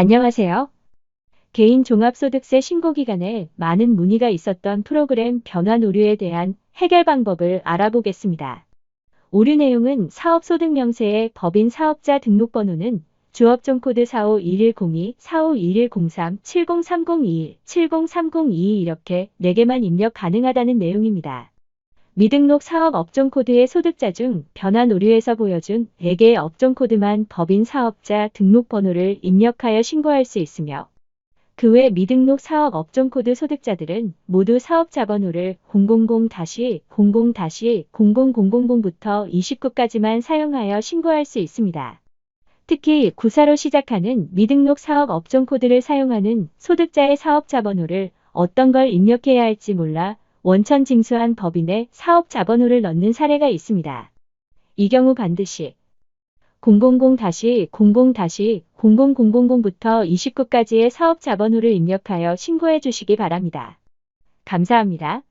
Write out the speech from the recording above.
안녕하세요. 개인 종합소득세 신고 기간에 많은 문의가 있었던 프로그램 변환 오류에 대한 해결 방법을 알아보겠습니다. 오류 내용은 사업소득명세의 법인 사업자 등록번호는 주업종 코드 451102, 451103, 703021, 703022 이렇게 4개만 입력 가능하다는 내용입니다. 미등록 사업 업종 코드의 소득자 중 변환 오류에서 보여준 4개의 업종 코드만 법인 사업자 등록번호를 입력하여 신고할 수 있으며 그 외 미등록 사업 업종 코드 소득자들은 모두 사업자 번호를 000-00-0000부터 29까지만 사용하여 신고할 수 있습니다. 특히 구사로 시작하는 미등록 사업 업종 코드를 사용하는 소득자의 사업자 번호를 어떤 걸 입력해야 할지 몰라 원천 징수한 법인의 사업자번호를 넣는 사례가 있습니다. 이 경우 반드시 000-00-0000부터 29까지의 사업자번호를 입력하여 신고해 주시기 바랍니다. 감사합니다.